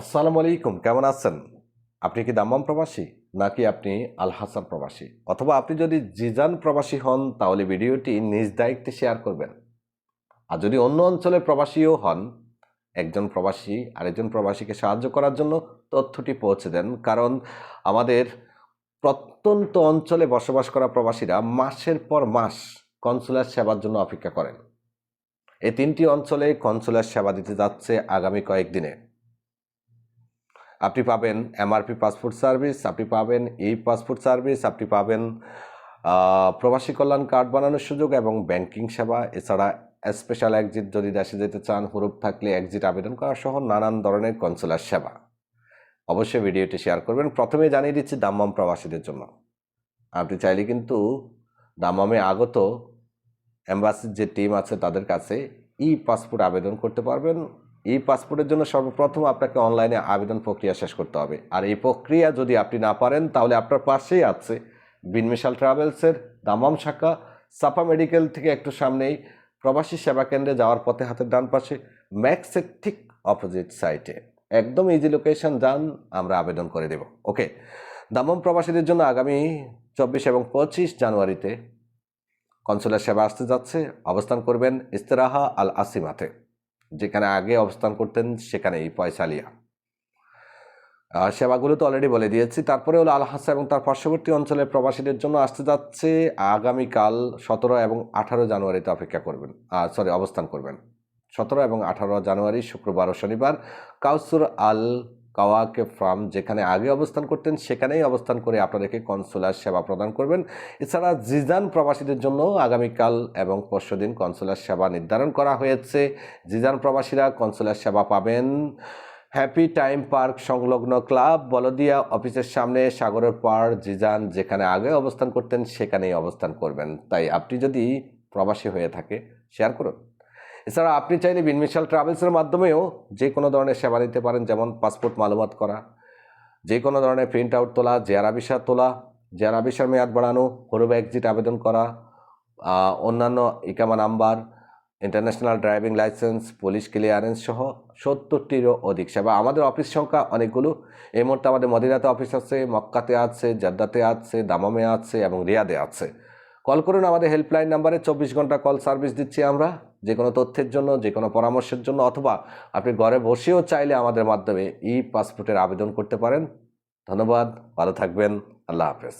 আসসালামু আলাইকুম, কেমন আছেন? আপনি কি দাম্মাম প্রবাসী, নাকি আপনি আল হাসান প্রবাসী? অথবা আপনি যদি জিজান প্রবাসী হন, তাহলে ভিডিওটি নিজ দায়িত্বে শেয়ার করবেন। আর যদি অন্য অঞ্চলের প্রবাসীও হন, একজন প্রবাসী আরেকজন প্রবাসীকে সাহায্য করার জন্য তথ্যটি পৌঁছে দেন। কারণ আমাদের প্রত্যন্ত অঞ্চলে বসবাস করা প্রবাসীরা মাসের পর মাস কনসুলার সেবার জন্য অপেক্ষা করেন। এই তিনটি অঞ্চলে কনসুলার সেবা দিতে যাচ্ছে আগামী কয়েকদিনে। আপনি পাবেন এমআরপি পাসপোর্ট সার্ভিস, আপনি পাবেন ই পাসপোর্ট সার্ভিস, আপনি পাবেন প্রবাসী কল্যাণ কার্ড বানানোর সুযোগ এবং ব্যাংকিং সেবা। এছাড়া স্পেশাল এক্সিট যদি দেশে যেতে চান, হুরুপ থাকলে এক্সিট আবেদন করা সহ নানান ধরনের কনসুলার সেবা। অবশ্যই ভিডিওটি শেয়ার করবেন। প্রথমে জানিয়ে দিচ্ছি দাম্মাম প্রবাসীদের জন্য। আপনি চাইলে কিন্তু দাম্মামে আগত অ্যাম্বাসির যে টিম আছে, তাদের কাছে ই পাসপোর্ট আবেদন করতে পারবেন। ই পাসপোর্টের জন্য সর্বপ্রথম আপনাকে অনলাইনে আবেদন প্রক্রিয়া শেষ করতে হবে। আর এই প্রক্রিয়া যদি আপনি না পারেন, তাহলে আপনার পাশেই আছে বিনমিশাল ট্রাভেলসের দামাম শাখা সাপা মেডিকেল থেকে একটু সামনেই প্রবাসী সেবা কেন্দ্রে যাওয়ার পথে হাতের ডান পাশে ম্যাক্সের ঠিক অপোজিট সাইটে একদম ইজি লোকেশন যান, আমরা আবেদন করে দেব। ওকে দামম প্রবাসীদের জন্য আগামী চব্বিশ এবং পঁচিশ জানুয়ারিতে কনসুলার সেবা আসতে যাচ্ছে। অবস্থান করবেন ইস্তেরাহা আল আসিমাতে যেখানে আগে অবস্থান করতেন সেখানেই পয়সালিয়া আহ, সেবাগুলো তো অলরেডি বলে দিয়েছি। তারপরে হলো আলহাসা এবং তার পার্শ্ববর্তী অঞ্চলের প্রবাসীদের জন্য আসতে যাচ্ছে। আগামীকাল সতেরো এবং আঠারো জানুয়ারিতে অপেক্ষা করবেন। সরি অবস্থান করবেন। সতেরো এবং আঠারো জানুয়ারি শুক্রবার ও শনিবার কাউসুর আল কাওয়াকে ফার্ম যেখানে আগে অবস্থান করতেন, সেখানেই অবস্থান করে আপনাদেরকে কনসুলার সেবা প্রদান করবেন। এছাড়া জিজান প্রবাসীদের জন্য আগামীকাল এবং পরশুদিন কনসুলার সেবা নির্ধারণ করা হয়েছে। জিজান প্রবাসীরা কনসুলার সেবা পাবেন। হ্যাপি টাইম পার্ক সংলগ্ন ক্লাব, বলদিয়া অফিসের সামনে সাগরের পাড়, জিজান যেখানে আগে অবস্থান করতেন, সেখানেই অবস্থান করবেন। তাই আপনি যদি প্রবাসী হয়ে থাকে শেয়ার করুন। এছাড়া আপনি চাইলে বিনমিশাল ট্রাভেলসের মাধ্যমেও যে কোনো ধরনের সেবা নিতে পারেন, যেমন পাসপোর্ট মালুমাত করা, যে কোনো ধরনের প্রিন্ট আউট তোলা, জেয়ারা ভিসা তোলা, জেয়ারা ভিসার মেয়াদ বাড়ানো, হরুব এক্সিট আবেদন করা অন্যান্য ইকামা number international driving licence police clearance সহ সত্তরটিরও অধিক সেবা। আমাদের অফিস সংখ্যা অনেকগুলো। এই মুহূর্তে আমাদের মদিনাতে অফিস আছে, মক্কাতে আছে, জাদ্দাতে আছে, দামামে আছে এবং রিয়াদে আছে। কল করুন আমাদের হেল্পলাইন নাম্বারে চব্বিশ ঘণ্টা কল সার্ভিস দিচ্ছি আমরা। যে কোনো তথ্যের জন্য যে কোনো পরামর্শের জন্য, অথবা আপনি ঘরে বসেও চাইলে আমাদের মাধ্যমে ই পাসপোর্টের আবেদন করতে পারেন। ধন্যবাদ, ভালো থাকবেন, আল্লাহ হাফেজ।